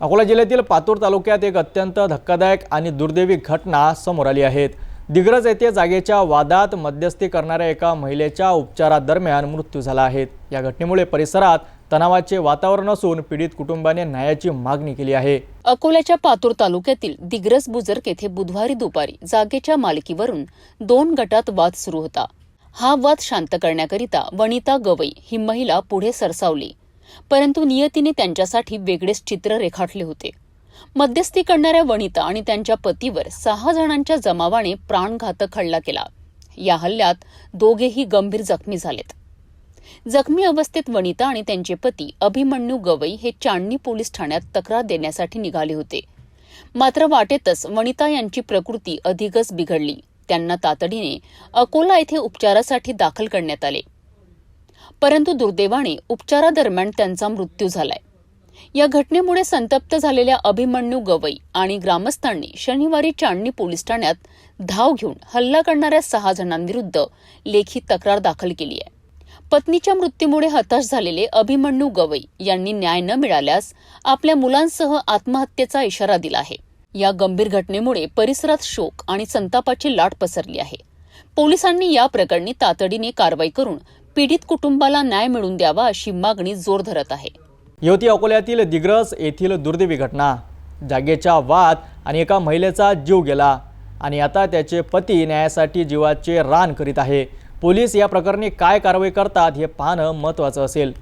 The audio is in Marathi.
अकोला जिल्ह्यातील पातूर तालुक्यात एक अत्यंत धक्कादायक आणि दुर्दैवी घटना समोर आली आहेत. दिग्रज येथे जागेच्या वादात मध्यस्थी करणाऱ्या एका महिलेच्या उपचारादरम्यान मृत्यू झाला आहे. या घटनेमुळे परिसरात तणावाचे वातावरण असून पीडित कुटुंबाने न्यायाची मागणी केली आहे. अकोल्याच्या पातूर तालुक्यातील दिग्रस बुजुर्ग येथे बुधवारी दुपारी जागेच्या मालकीवरून दोन गटात वाद सुरू होता. हा वाद शांत करण्याकरिता वनिता गवई ही महिला पुढे सरसावली. परंतु नियतीने त्यांच्यासाठी वेगळेच चित्र रेखाटले होते. मध्यस्थी करणाऱ्या वनिता आणि त्यांच्या पतीवर सहा जणांच्या जमावाने प्राणघातक हल्ला केला. या हल्ल्यात दोघेही गंभीर जखमी झालेत. जखमी अवस्थेत वनिता आणि त्यांचे पती अभिमन्यू गवई हे चांदणी पोलीस ठाण्यात तक्रार देण्यासाठी निघाले होते. मात्र वाटेतच वनिता यांची प्रकृती अधिकच बिघडली. त्यांना तातडीने अकोला येथे उपचारासाठी दाखल करण्यात आले. परंतु दुर्दैवाने उपचारादरम्यान त्यांचा मृत्यू झालाय. या घटनेमुळे संतप्त झालेल्या अभिमन्यू गवई आणि ग्रामस्थांनी शनिवारी चांदणी पोलीस ठाण्यात धाव घेऊन हल्ला करणाऱ्या सहा जणांविरुद्ध लेखी तक्रार दाखल केली आहे. पत्नीच्या मृत्यूमुळे हताश झालेले अभिमन्यू गवई यांनी न्याय न मिळाल्यास आपल्या मुलांसह आत्महत्येचा इशारा दिला आहे. या गंभीर घटनेमुळे परिसरात शोक आणि संतापाची लाट पसरली आहे. पोलिसांनी या प्रकरणी तातडीने कारवाई करून पीडित कुटुंबाला न्याय मिळवून द्यावा अशी मागणी जोर धरत आहे. युवती अकोल्यातील दिग्रस येथील दुर्दैवी घटना. जागेच्या वाद आणि एका महिलेचा जीव गेला आणि आता त्याचे पती न्यायासाठी जीवाचे रान करीत आहे. पोलीस या प्रकरणी काय कारवाई करतात हे पाहणं महत्त्वाचं असेल.